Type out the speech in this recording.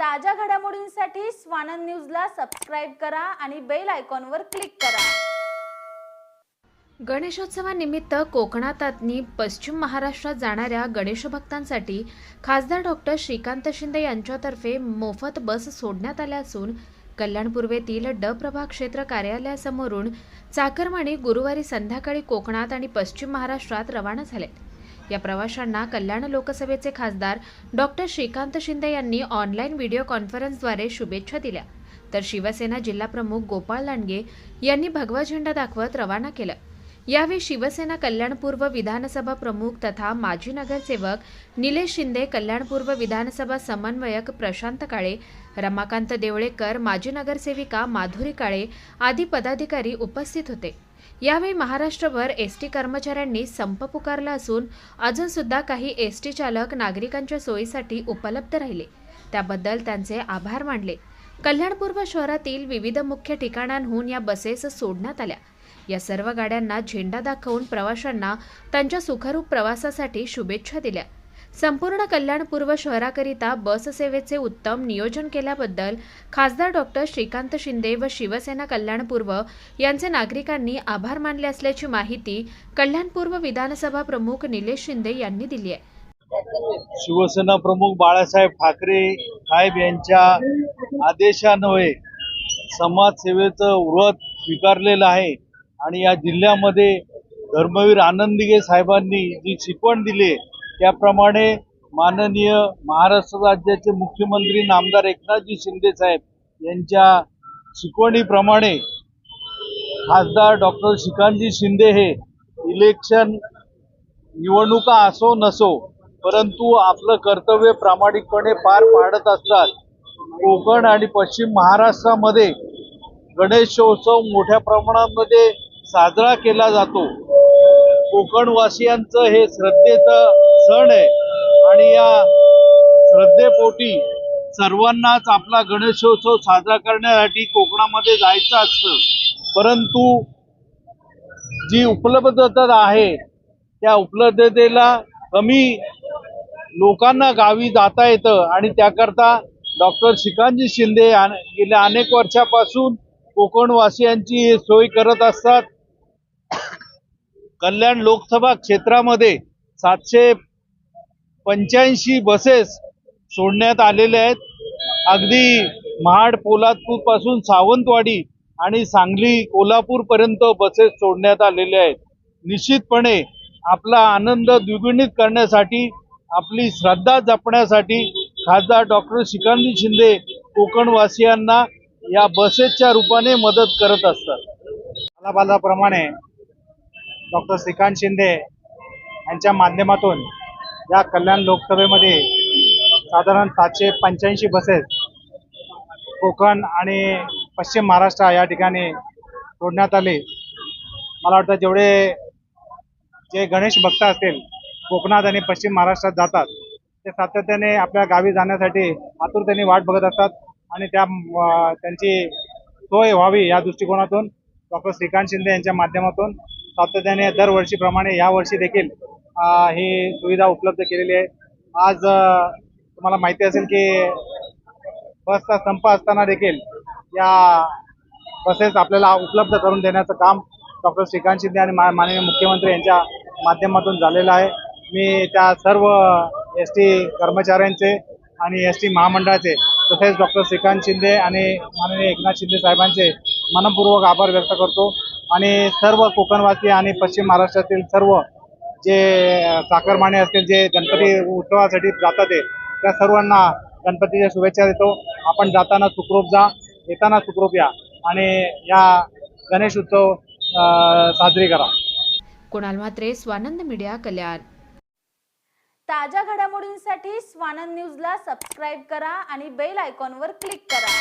ताज्या घडामोडींसाठी स्वानंद न्यूजला सबस्क्राईब करा आणि बेल आयकॉनवर क्लिक करा. गणेशोत्सवानिमित्त कोकणातातनी पश्चिम महाराष्ट्रात जाणाऱ्या गणेश भक्तांसाठी खासदार डॉक्टर श्रीकांत शिंदे यांच्यातर्फे मोफत बस सोडण्यात आल्या असून कल्याण पूर्वेतील ड प्रभाग क्षेत्र कार्यालयासमोरून चाकरमानी गुरुवारी संध्याकाळी कोकणात आणि पश्चिम महाराष्ट्रात रवाना झाले. या प्रवाशांना कल्याण लोकसभेचे खासदार डॉक्टर श्रीकांत शिंदे यांनी ऑनलाईन व्हिडिओ कॉन्फरन्सद्वारे शुभेच्छा दिल्या. तर शिवसेना जिल्हाप्रमुख गोपाळ लांडगे यांनी भगवा झेंडा दाखवत रवाना केलं. यावेळी शिवसेना कल्याणपूर्व विधानसभा प्रमुख तथा माजी नगरसेवक निलेश शिंदे कल्याणपूर्व विधानसभा समन्वयक प्रशांत काळे रमाकांत देवळेकर माजी नगरसेविका माधुरी काळे आदी पदाधिकारी उपस्थित होते. यावेळी महाराष्ट्रभर एस टी कर्मचाऱ्यांनी संप पुकारला असून अजून सुद्धा काही एस टी चालक नागरिकांच्या सोयीसाठी उपलब्ध राहिले. त्याबद्दल त्यांचे आभार मानले. कल्याणपूर्व शहरातील विविध मुख्य ठिकाणांहून या बसेस सोडण्यात आल्या. या सर्व गाड्यांना झेंडा दाखवून प्रवाशांना त्यांच्या सुखरूप प्रवासासाठी शुभेच्छा दिल्या. संपूर्ण कल्याणपूर्व शहराकरिता बस सेवेचे उत्तम नियोजन केल्याबद्दल खासदार डॉक्टर श्रीकांत शिंदे व शिवसेना कल्याणपूर्व यांचे नागरिकांनी आभार मानले असल्याची माहिती कल्याणपूर्व विधानसभा प्रमुख निलेश शिंदे यांनी दिली आहे. शिवसेना प्रमुख बाळासाहेब ठाकरे साहेब यांच्या आदेशान्वये समाजसेवेचं व्रत स्वीकारलेलं आहे. आणि या जिल्ह्यामध्ये धर्मवीर आनंदिगे साहेबांनी जी शिकवण दिली त्याप्रमाणे माननीय महाराष्ट्र राज्याचे मुख्यमंत्री नामदार एकनाथजी शिंदे साहेब यांच्या शिकवणीप्रमाणे खासदार डॉक्टर श्रीकांतजी शिंदे हे इलेक्शन निवडणुका असो नसो परंतु आपलं कर्तव्य प्रामाणिकपणे पार पाडत असतात. कोकण आणि पश्चिम महाराष्ट्रामध्ये गणेशोत्सव मोठ्या प्रमाणामध्ये साजरा केला जातो. कोकणवासियांचं हे श्रद्धेचं सण आहे. आणि या श्रद्धेपोटी सर्वांनाच आपला गणेशोत्सव साजरा करण्यासाठी कोकणामध्ये जायचं असतं. परंतु जी उपलब्धता आहे त्या उपलब्धतेला कमी लोकांना गावी जाता येतं. आणि त्याकरता डॉक्टर श्रीकांतजी शिंदे गेल्या अनेक वर्षापासून कोकणवासियांची हे सोय करत असतात. कल्याण लोकसभा क्षेत्रामध्ये सातशे पंच्याऐंशी बसेस सोडण्यात आलेल्या आहेत. अगदी महाड पोलादपूरपासून सावंतवाडी आणि सांगली कोल्हापूरपर्यंत बसेस सोडण्यात आलेल्या आहेत. निश्चितपणे आपला आनंद द्विगुणित करण्यासाठी आपली श्रद्धा जपण्यासाठी खासदार डॉक्टर श्रीकांत शिंदे कोकणवासियांना या बसेसच्या रूपाने मदत करत असतात. प्रमाणे डॉक्टर श्रीकांत शिंदे यांच्या माध्यमातून या कल्याण लोकसभेमध्ये साधारण सातशे पंच्याऐंशी बसेस कोकण आणि पश्चिम महाराष्ट्र या ठिकाणी सोडण्यात आली. मला वाटतं जेवढे जे गणेश भक्त असतील कोकणात आणि पश्चिम महाराष्ट्रात जातात ते सातत्याने आपल्या गावी जाण्यासाठी आतुरतेने वाट बघत असतात आणि त्या त्यांची सोय व्हावी या दृष्टिकोनातून डॉक्टर श्रीकांत शिंदे यांच्या माध्यमातून सातत्याने दरवर्षीप्रमाणे यावर्षी देखील ही सुविधा उपलब्ध केलेली आहे. आज तुम्हाला माहिती असेल की बसचा संप असताना देखील या बसेस आपल्याला उपलब्ध करून देण्याचं काम डॉक्टर श्रीकांत शिंदे आणि मा- माननीय मुख्यमंत्री यांच्या माध्यमातून झालेलं आहे. मी त्या सर्व एस टी कर्मचाऱ्यांचे आणि एस टी महामंडळाचे तसेच डॉक्टर श्रीकांत शिंदे आणि माननीय एकनाथ शिंदे साहेबांचे मनपूर्वक आभार व्यक्त करतो. आणि सर्व कोकणवासी आणि पश्चिम महाराष्ट्रातील सर्व जे चाकरमाने असतील जे गणपती उत्सवासाठी जातात ते त्या सर्वांना गणपतीच्या शुभेच्छा देतो. आपण जाताना सुखरूप जा येताना सुखरूप या आणि या गणेश उत्सव साजरी करा. कुणाल म्हात्रे स्वानंद मीडिया कल्याण. ताज्या घडामोडींसाठी स्वानंद न्यूजला सबस्क्राईब करा आणि बेल आयकॉनवर क्लिक करा.